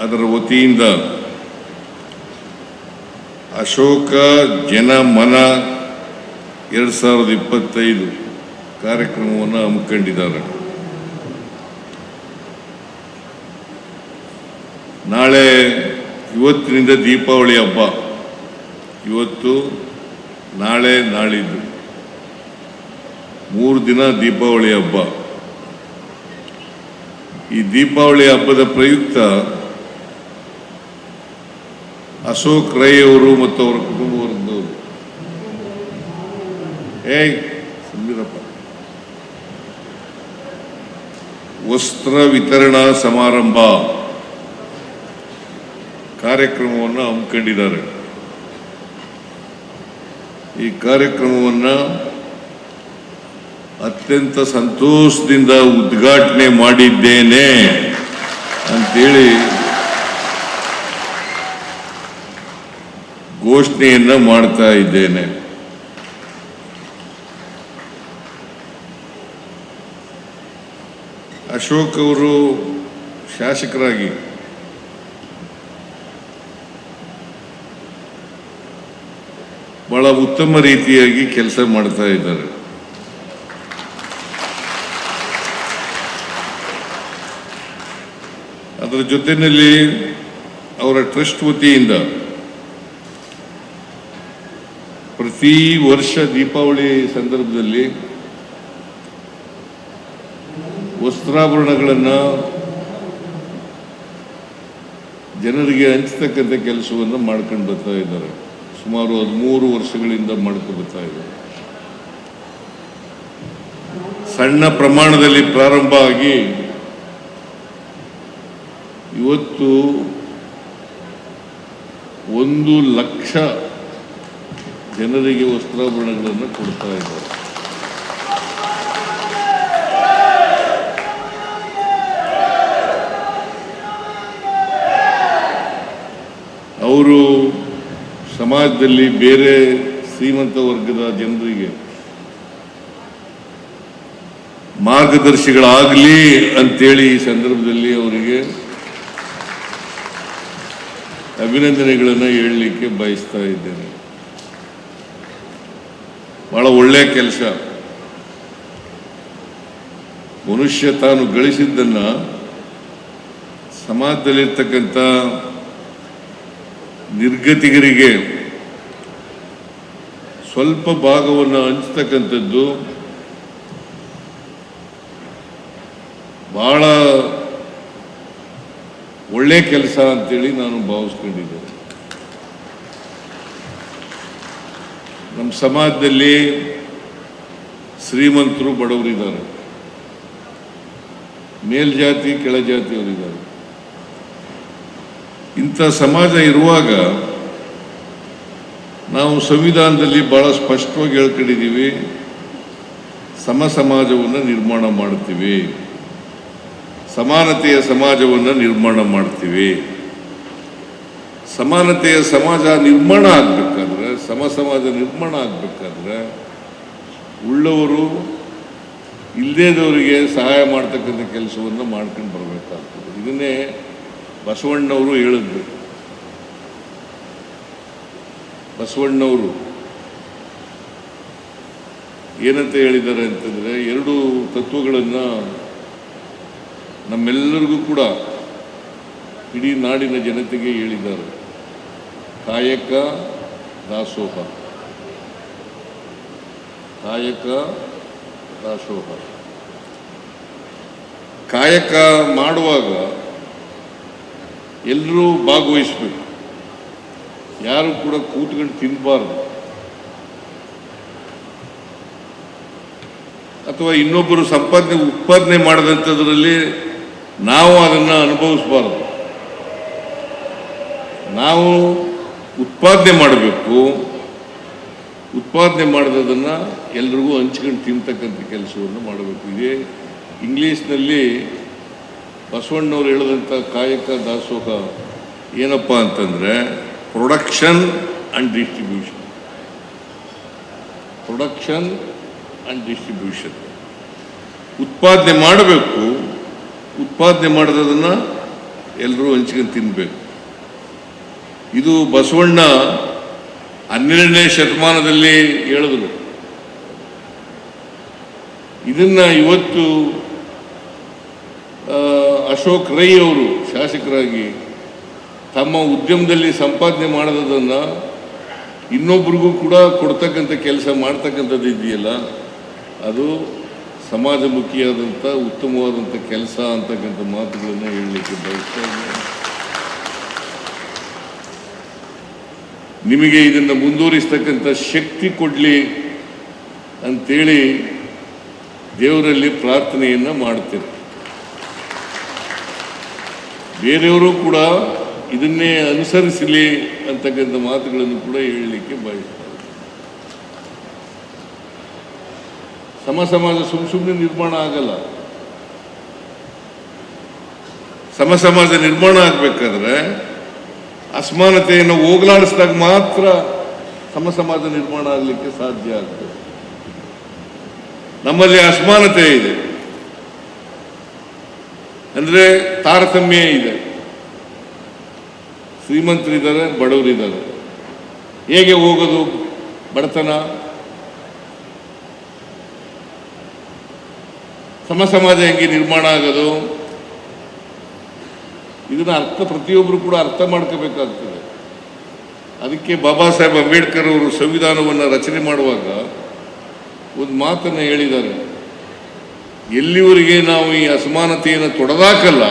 ಅದರ ವತಿಯಿಂದ ಅಶೋಕ ಜನಮನ ಎರಡು ಸಾವಿರದ ಇಪ್ಪತ್ತೈದು ಕಾರ್ಯಕ್ರಮವನ್ನು ಹಮ್ಮಿಕೊಂಡಿದ್ದಾರೆ. ನಾಳೆ ಇವತ್ತಿನಿಂದ ದೀಪಾವಳಿ ಹಬ್ಬ. ಇವತ್ತು, ನಾಳೆ, ನಾಳಿದ್ದು. ಮೂರು ದಿನ ದೀಪಾವಳಿ ಹಬ್ಬ. ಈ ದೀಪಾವಳಿ ಹಬ್ಬದ ಪ್ರಯುಕ್ತ ಅಶೋಕ್ ರೈ ಅವರು ಮತ್ತು ಅವರ ಕುಟುಂಬ ವರ್ಗದವರು ಏಯ್ ಸಂಬೀರಪ್ಪ ವಸ್ತ್ರ ವಿತರಣಾ ಸಮಾರಂಭ. ಕಾರ್ಯಕ್ರಮವನ್ನು ಹಮ್ಮಿಕೊಂಡಿದ್ದಾರೆ. ಈ ಕಾರ್ಯಕ್ರಮವನ್ನು ಅತ್ಯಂತ ಸಂತೋಷದಿಂದ ಉದ್ಘಾಟನೆ ಮಾಡಿದ್ದೇನೆ ಅಂತೇಳಿ ಘೋಷಣೆಯನ್ನ ಮಾಡ್ತಾ ಇದ್ದೇನೆ. ಅಶೋಕ್ ಅವರು ಶಾಸಕರಾಗಿ ಬಹಳ ಉತ್ತಮ ರೀತಿಯಾಗಿ ಕೆಲಸ ಮಾಡ್ತಾ ಇದ್ದಾರೆ. ಅದರ ಜೊತೆಯಲ್ಲಿ ಅವರ ಟ್ರಸ್ಟ್ ವತಿಯಿಂದ ಪ್ರತಿ ವರ್ಷ ದೀಪಾವಳಿ ಸಂದರ್ಭದಲ್ಲಿ ವಸ್ತ್ರಾಭರಣಗಳನ್ನು ಜನರಿಗೆ ಹಂಚತಕ್ಕಂಥ ಕೆಲಸವನ್ನು ಮಾಡ್ಕೊಂಡು ಬರ್ತಾ ಇದ್ದಾರೆ. ಸುಮಾರು ಹದಿಮೂರು ವರ್ಷಗಳಿಂದ ಮಾಡ್ಕೊಂಡು ಬರ್ತಾ ಇದ್ದಾರೆ ಸಣ್ಣ ಪ್ರಮಾಣದಲ್ಲಿ ಪ್ರಾರಂಭ ಆಗಿ ಇವತ್ತು ಒಂದು ಲಕ್ಷ ಜನರಿಗೆ ವಸ್ತ್ರಾಭರಣಗಳನ್ನು ಕೊಡ್ತಾ ಇದ್ದಾರೆ. ಅವರು ಸಮಾಜದಲ್ಲಿ ಬೇರೆ ಶ್ರೀಮಂತ ವರ್ಗದ ಜನರಿಗೆ ಮಾರ್ಗದರ್ಶಿಗಳಾಗಲಿ ಅಂತೇಳಿ ಈ ಸಂದರ್ಭದಲ್ಲಿ ಅವರಿಗೆ ಅಭಿನಂದನೆಗಳನ್ನು ಹೇಳಲಿಕ್ಕೆ ಬಯಸ್ತಾ ಇದ್ದೇನೆ. ಬಹಳ ಒಳ್ಳೆಯ ಕೆಲಸ. ಮನುಷ್ಯ ತಾನು ಗಳಿಸಿದ್ದನ್ನ ಸಮಾಜದಲ್ಲಿರ್ತಕ್ಕಂಥ ನಿರ್ಗತಿಗರಿಗೆ ಸ್ವಲ್ಪ ಭಾಗವನ್ನು ಹಂಚ್ತಕ್ಕಂಥದ್ದು ಬಹಳ ಒಳ್ಳೆ ಕೆಲಸ ಅಂತೇಳಿ ನಾನು ಭಾವಿಸ್ಕೊಂಡಿದ್ದೆ ನಮ್ಮ ಸಮಾಜದಲ್ಲಿ ಶ್ರೀಮಂತರು ಬಡವರಿದ್ದಾರೆ. ಮೇಲ್ಜಾತಿ ಕೆಳಜಾತಿಯವರಿದ್ದಾರೆ ಇಂಥ ಸಮಾಜ ಇರುವಾಗ ನಾವು ಸಂವಿಧಾನದಲ್ಲಿ ಬಹಳ ಸ್ಪಷ್ಟವಾಗಿ ಹೇಳ್ಕೊಂಡಿದ್ದೀವಿ, ಸಮ ಸಮಾಜವನ್ನು ನಿರ್ಮಾಣ ಮಾಡ್ತೀವಿ. ಸಮಾನತೆಯ ಸಮಾಜವನ್ನು ನಿರ್ಮಾಣ ಮಾಡ್ತೀವಿ. ಸಮಾನತೆಯ ಸಮಾಜ ನಿರ್ಮಾಣ ಆಗ್ಬೇಕಾದ್ರೆ ಸಮ ಸಮಾಜ ನಿರ್ಮಾಣ ಆಗ್ಬೇಕಾದ್ರೆ ಉಳ್ಳವರು ಇಲ್ಲದೇದವರಿಗೆ ಸಹಾಯ ಮಾಡ್ತಕ್ಕಂಥ ಕೆಲಸವನ್ನು ಮಾಡ್ಕೊಂಡು ಬರಬೇಕಾಗ್ತದೆ. ಇದನ್ನೇ ಬಸವಣ್ಣವರು ಹೇಳಿದ್ರು. ಬಸವಣ್ಣವರು ಏನಂತ ಹೇಳಿದ್ದಾರೆ ಅಂತಂದ್ರೆ ಎರಡು ತತ್ವಗಳನ್ನು ನಮ್ಮೆಲ್ಲರಿಗೂ ಕೂಡ ಇಡೀ ನಾಡಿನ ಜನತೆಗೆ ಹೇಳಿದ್ದಾರೆ. ಕಾಯಕ ದಾಸೋಹ ಕಾಯಕ ದಾಸೋಹ ಕಾಯಕ ಮಾಡುವಾಗ ಎಲ್ಲರೂ ಭಾಗವಹಿಸ್ಬೇಕು. ಯಾರು ಕೂಡ ಕೂತ್ಕೊಂಡು ತಿನ್ನಬಾರ್ದು ಅಥವಾ ಇನ್ನೊಬ್ಬರು ಸಂಪಾದನೆ, ಉತ್ಪಾದನೆ ಮಾಡಿದಂಥದ್ರಲ್ಲಿ ನಾವು ಅದನ್ನು ಅನುಭವಿಸಬಾರ್ದು. ನಾವು ಉತ್ಪಾದನೆ ಮಾಡಬೇಕು. ಉತ್ಪಾದನೆ ಮಾಡಿದದನ್ನು ಎಲ್ರಿಗೂ ಹಂಚ್ಕೊಂಡು ತಿಂತಕ್ಕಂಥ ಕೆಲಸವನ್ನು ಮಾಡಬೇಕು. ಇದೇ ಇಂಗ್ಲೀಷ್ನಲ್ಲಿ ಬಸವಣ್ಣವ್ರು ಹೇಳಿದಂಥ ಕಾಯಕ ದಾಸೋಹ ಏನಪ್ಪ ಅಂತಂದರೆ production and distribution production and distribution ಉತ್ಪಾದನೆ ಮಾಡಬೇಕು, ಉತ್ಪಾದನೆ ಮಾಡಿದದನ್ನು ಎಲ್ಲರೂ ಹಂಚ್ಕೊಂಡು ತಿನ್ಬೇಕು. ಇದು ಬಸವಣ್ಣ ಹನ್ನೆರಡನೇ ಶತಮಾನದಲ್ಲಿ ಹೇಳಿದ್ರು. ಇದನ್ನ ಇವತ್ತು ಅಶೋಕ್ ರೈ ಅವರು ಶಾಸಕರಾಗಿ ತಮ್ಮ ಉದ್ಯಮದಲ್ಲಿ ಸಂಪಾದನೆ ಮಾಡೋದನ್ನು ಇನ್ನೊಬ್ರಿಗೂ ಕೂಡ ಕೊಡ್ತಕ್ಕಂಥ ಕೆಲಸ ಮಾಡ್ತಕ್ಕಂಥದ್ದು ಇದೆಯಲ್ಲ, ಅದು ಸಮಾಜಮುಖಿಯಾದಂಥ, ಉತ್ತಮವಾದಂಥ ಕೆಲಸ ಅಂತಕ್ಕಂಥ ಮಾತುಗಳನ್ನು ಹೇಳಲಿಕ್ಕೆ ಬಯಸ್ತಾ ಇದ್ದೀನಿ. ನಿಮಗೆ ಇದನ್ನು ಮುಂದುವರಿಸ್ತಕ್ಕಂಥ ಶಕ್ತಿ ಕೊಡಲಿ ಅಂತೇಳಿ ದೇವರಲ್ಲಿ ಪ್ರಾರ್ಥನೆಯನ್ನು ಮಾಡ್ತೇನೆ ಬೇರೆಯವರು ಕೂಡ ಇದನ್ನೇ ಅನುಸರಿಸಲಿ ಅಂತಕ್ಕಂಥ ಮಾತುಗಳನ್ನು ಕೂಡ ಹೇಳಲಿಕ್ಕೆ ಬಯಸ್ತಾರೆ ಸಮ ಸಮಾಜ ಸುಮ್ ಸುಮ್ಮನೆ ನಿರ್ಮಾಣ ಆಗಲ್ಲ. ಸಮ ಸಮಾಜ ನಿರ್ಮಾಣ ಆಗಬೇಕಾದ್ರೆ ಅಸಮಾನತೆಯನ್ನು ಹೋಗಲಾಡಿಸಿದಾಗ ಮಾತ್ರ ಸಮ ಸಮಾಜ ನಿರ್ಮಾಣ ಆಗಲಿಕ್ಕೆ ಸಾಧ್ಯ ಆಗ್ತದೆ. ನಮ್ಮಲ್ಲಿ ಅಸಮಾನತೆ ಇದೆ. ಅಂದ್ರೆ ತಾರತಮ್ಯ ಇದೆ. ಶ್ರೀಮಂತರಿದ್ದಾರೆ, ಬಡವರಿದ್ದಾರೆ. ಹೇಗೆ ಹೋಗೋದು? ಬಡತನ? ಸಮ ಸಮಾಜ ಹೆಂಗೆ ನಿರ್ಮಾಣ ಆಗೋದು? ಇದನ್ನ ಅರ್ಥ ಪ್ರತಿಯೊಬ್ಬರು ಕೂಡ ಅರ್ಥ ಮಾಡ್ಕೋಬೇಕಾಗ್ತದೆ. ಅದಕ್ಕೆ ಬಾಬಾ ಸಾಹೇಬ್ ಅಂಬೇಡ್ಕರ್ ಅವರು ಸಂವಿಧಾನವನ್ನು ರಚನೆ ಮಾಡುವಾಗ ಒಂದು ಮಾತನ್ನು ಹೇಳಿದ್ದಾರೆ. ಎಲ್ಲಿವರೆಗೆ ನಾವು ಈ ಅಸಮಾನತೆಯನ್ನು ತೊಡೆದಾಕಲ್ಲ,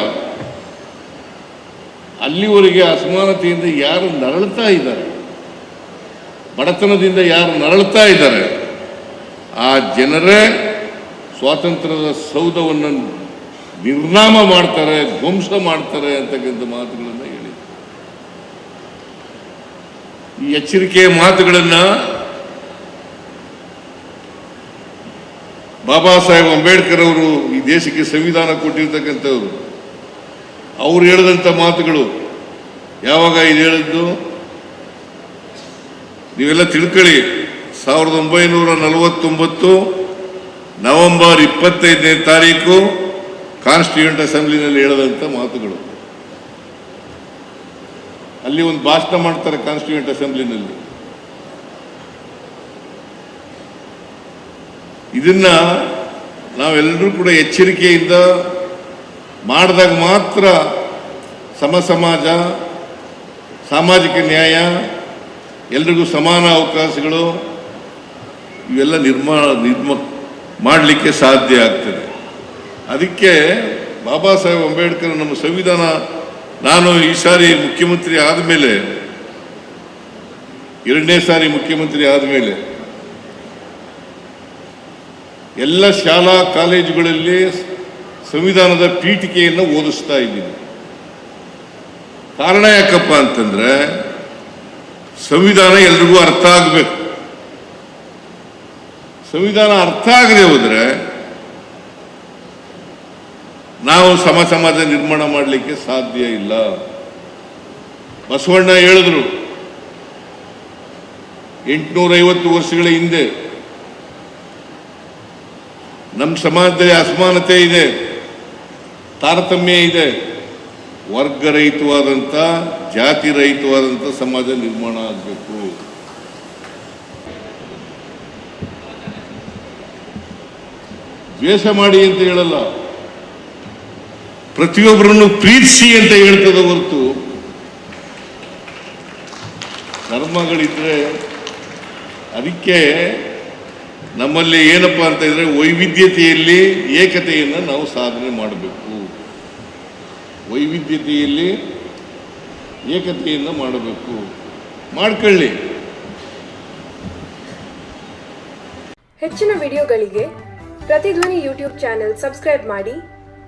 ಅಲ್ಲಿವರೆಗೆ ಅಸಮಾನತೆಯಿಂದ ಯಾರು ನರಳ್ತಾ ಇದ್ದಾರೆ, ಬಡತನದಿಂದ ಯಾರು ನರಳ್ತಾ ಇದ್ದಾರೆ, ಆ ಜನರೇ ಸ್ವಾತಂತ್ರ್ಯದ ಸೌಧವನ್ನು ನಿರ್ನಾಮ ಮಾಡ್ತಾರೆ, ಧ್ವಂಸ ಮಾಡ್ತಾರೆ ಅಂತಕ್ಕಂಥ ಮಾತುಗಳನ್ನು ಹೇಳಿ ಈ ಎಚ್ಚರಿಕೆಯ ಮಾತುಗಳನ್ನು ಬಾಬಾ ಸಾಹೇಬ್ ಅಂಬೇಡ್ಕರ್ ಅವರು ಈ ದೇಶಕ್ಕೆ ಸಂವಿಧಾನ ಕೊಟ್ಟಿರ್ತಕ್ಕಂಥವ್ರು. ಅವ್ರು ಹೇಳಿದಂಥ ಮಾತುಗಳು ಯಾವಾಗ ಇದು ಹೇಳಿದ್ದು? ನೀವೆಲ್ಲ ತಿಳ್ಕೊಳ್ಳಿ, ಸಾವಿರದ ಒಂಬೈನೂರ ನಲವತ್ತೊಂಬತ್ತು ನವೆಂಬರ್ ಇಪ್ಪತ್ತೈದನೇ ತಾರೀಕು ಕಾನ್ಸ್ಟಿಟ್ಯೂಂಟ್ ಅಸೆಂಬ್ಲಿನಲ್ಲಿ ಹೇಳದಂಥ ಮಾತುಗಳು. ಅಲ್ಲಿ ಒಂದು ಭಾಷಣ ಮಾಡ್ತಾರೆ ಕಾನ್ಸ್ಟಿಟ್ಯೂಂಟ್ ಅಸೆಂಬ್ಲಿನಲ್ಲಿ. ಇದನ್ನ ನಾವೆಲ್ಲರೂ ಕೂಡ ಎಚ್ಚರಿಕೆಯಿಂದ ಮಾಡಿದಾಗ ಮಾತ್ರ ಸಮ ಸಮಾಜ ಸಾಮಾಜಿಕ ನ್ಯಾಯ, ಎಲ್ರಿಗೂ ಸಮಾನ ಅವಕಾಶಗಳು ಇವೆಲ್ಲ ನಿರ್ಮಾಣ, ನಿರ್ಮ ಮಾಡಲಿಕ್ಕೆ ಸಾಧ್ಯ ಆಗ್ತದೆ. ಅದಕ್ಕೆ ಬಾಬಾ ಸಾಹೇಬ್ ಅಂಬೇಡ್ಕರ್ ನಮ್ಮ ಸಂವಿಧಾನ, ನಾನು ಈ ಸಾರಿ ಮುಖ್ಯಮಂತ್ರಿ ಆದಮೇಲೆ, ಎರಡನೇ ಸಾರಿ ಮುಖ್ಯಮಂತ್ರಿ ಆದಮೇಲೆ, ಎಲ್ಲ ಶಾಲಾ ಕಾಲೇಜುಗಳಲ್ಲಿ ಸಂವಿಧಾನದ ಪೀಠಿಕೆಯನ್ನು ಓದಿಸ್ತಾ ಇದ್ದೀನಿ. ಕಾರಣ ಯಾಕಪ್ಪ ಅಂತಂದ್ರೆ, ಸಂವಿಧಾನ ಎಲ್ರಿಗೂ ಅರ್ಥ ಆಗಬೇಕು. ಸಂವಿಧಾನ ಅರ್ಥ ಆಗದೆ ಹೋದ್ರೆ ನಾವು ಸಮ ಸಮಾಜ ನಿರ್ಮಾಣ ಮಾಡಲಿಕ್ಕೆ ಸಾಧ್ಯ ಇಲ್ಲ. ಬಸವಣ್ಣ ಹೇಳಿದ್ರು, ಎಂಟುನೂರೈವತ್ತು ವರ್ಷಗಳ ಹಿಂದೆ ನಮ್ಮ ಸಮಾಜದಲ್ಲಿ ಅಸಮಾನತೆ ಇದೆ, ತಾರತಮ್ಯ ಇದೆ ವರ್ಗ ರಹಿತವಾದಂಥ ಜಾತಿ ರಹಿತವಾದಂಥ ಸಮಾಜ ನಿರ್ಮಾಣ ಆಗಬೇಕು. ದ್ವೇಷ ಮಾಡಿ ಅಂತ ಹೇಳಲ್ಲ. ಪ್ರತಿಯೊಬ್ಬರನ್ನು ಪ್ರೀತಿಸಿ ಅಂತ ಹೇಳ್ತದ ಹೊರತು ಧರ್ಮಗಳಿದ್ರೆ ಅದಕ್ಕೆ ನಮ್ಮಲ್ಲಿ ಏನಪ್ಪ ಅಂತ ಇದ್ರೆ ವೈವಿಧ್ಯತೆಯಲ್ಲಿ ಏಕತೆಯನ್ನು ನಾವು ಸಾಧನೆ ಮಾಡಬೇಕು. ವೈವಿಧ್ಯತೆಯಲ್ಲಿ ಏಕತೆಯನ್ನು ಮಾಡಬೇಕು. ಮಾಡ್ಕೊಳ್ಳಿ. ಹೆಚ್ಚಿನ ವಿಡಿಯೋಗಳಿಗೆ ಪ್ರತಿಧ್ವನಿ ಯೂಟ್ಯೂಬ್ ಚಾನೆಲ್ ಸಬ್ಸ್ಕ್ರೈಬ್ ಮಾಡಿ.